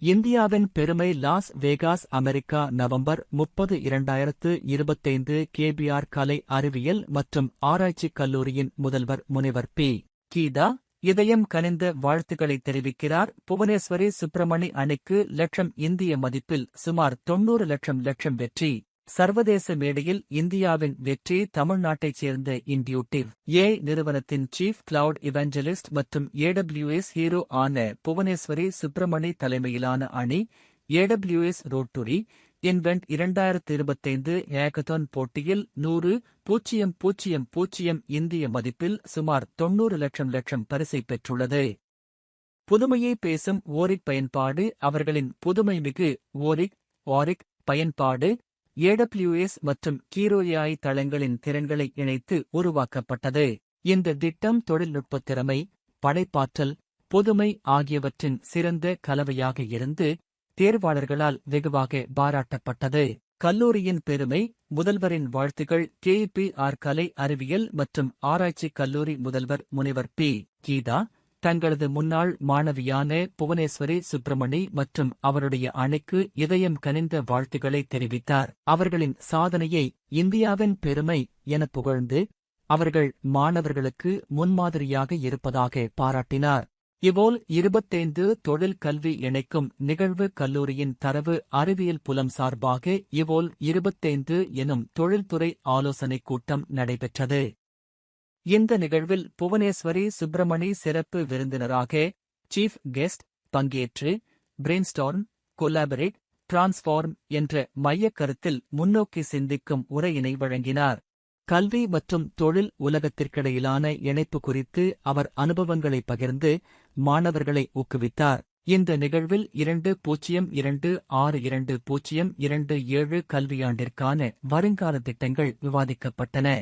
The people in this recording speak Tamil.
இந்தியாவின் பெருமை லாஸ் வேகாஸ் அமெரிக்கா நவம்பர் முப்பது இரண்டாயிரத்து இருபத்தைந்து கேபிஆர் கலை அறிவியல் மற்றும் ஆராய்ச்சிக் கல்லூரியின் முதல்வர் முனைவர் பி. கீதா இதயம் கனிந்த வாழ்த்துக்களை தெரிவிக்கிறார். புவனேஸ்வரி சுப்பிரமணி அணிக்கு லட்சம் இந்திய மதிப்பில் சுமார் தொன்னூறு லட்சம் லட்சம் வெற்றி. சர்வதேச மேடையில் இந்தியாவின் வெற்றி தமிழ்நாட்டைச் சேர்ந்த இன்டியூட்டிவ் ஏ நிறுவனத்தின் சீஃப் கிளவுட் இவஞ்சலிஸ்ட் மற்றும் ஏடபிள்யூஎஸ் ஹீரோ ஆன புவனேஸ்வரி சுப்பிரமணி தலைமையிலான அணி ஏடபிள்யூஎஸ் ரோட்டுரி இன்வென்ட் இரண்டாயிரத்து இருபத்தைந்து ஹேக்கத்தான் போட்டியில் நூறு பூஜ்ஜியம் பூஜ்ஜியம் பூஜ்ஜியம் இந்திய மதிப்பில் சுமார் தொன்னூறு லட்சம் லட்சம் பரிசை பெற்றுள்ளது. புதுமையை பேசும் ஓரிக் பயன்பாடு அவர்களின் புதுமைமிகு ஓரிக் ஓரிக் பயன்பாடு ஏடபிள்யூஎஸ் மற்றும் கீரோயாய் தளங்களின் திறன்களை இணைத்து உருவாக்கப்பட்டது. இந்த திட்டம் தொழில்நுட்ப திறமை படைப்பாற்றல் புதுமை ஆகியவற்றின் சிறந்த கலவையாக இருந்து தேர்வாளர்களால் வெகுவாக பாராட்டப்பட்டது. கல்லூரியின் பெருமை முதல்வரின் வாழ்த்துகள் கேபிஆர் கலை அறிவியல் மற்றும் ஆராய்ச்சி கல்லூரி முதல்வர் முனைவர் பி கீதா தங்களது முன்னாள் மாணவியான புவனேஸ்வரி சுப்பிரமணி மற்றும் அவருடைய அணைக்கு இதயம் கனிந்த வாழ்த்துக்களை தெரிவித்தார். அவர்களின் சாதனையை இந்தியாவின் பெருமை என புகழ்ந்து அவர்கள் மாணவர்களுக்கு முன்மாதிரியாக இருப்பதாக பாராட்டினார். இவோல் இருபத்தைந்து தொழில் கல்வி இணைக்கும் நிகழ்வு கல்லூரியின் தரவு அறிவியல் புலம் சார்பாக இவோல் இருபத்தைந்து எனும் தொழில்துறை ஆலோசனைக் கூட்டம் நடைபெற்றது. இந்த நிகழ்வில் புவனேஸ்வரி சுப்பிரமணி சிறப்பு விருந்தினராக சீஃப் கெஸ்ட் பங்கேற்று பிரெயின்ஸ்டார்ம் கொலாபரேட் டிரான்ஸ்ஃபார்ம் என்ற மையக் கருத்தில் முன்னோக்கி சிந்திக்கும் உரையினை வழங்கினார். கல்வி மற்றும் தொழில் உலகத்திற்கிடையிலான இணைப்பு குறித்து அவர் அனுபவங்களை பகிர்ந்து மாணவர்களை ஊக்குவித்தார். இந்த நிகழ்வில் இரண்டு பூஜ்ஜியம் இரண்டு ஆறு இரண்டு பூஜ்ஜியம் இரண்டு ஏழு கல்வியாண்டிற்கான வருங்கால திட்டங்கள் விவாதிக்கப்பட்டன.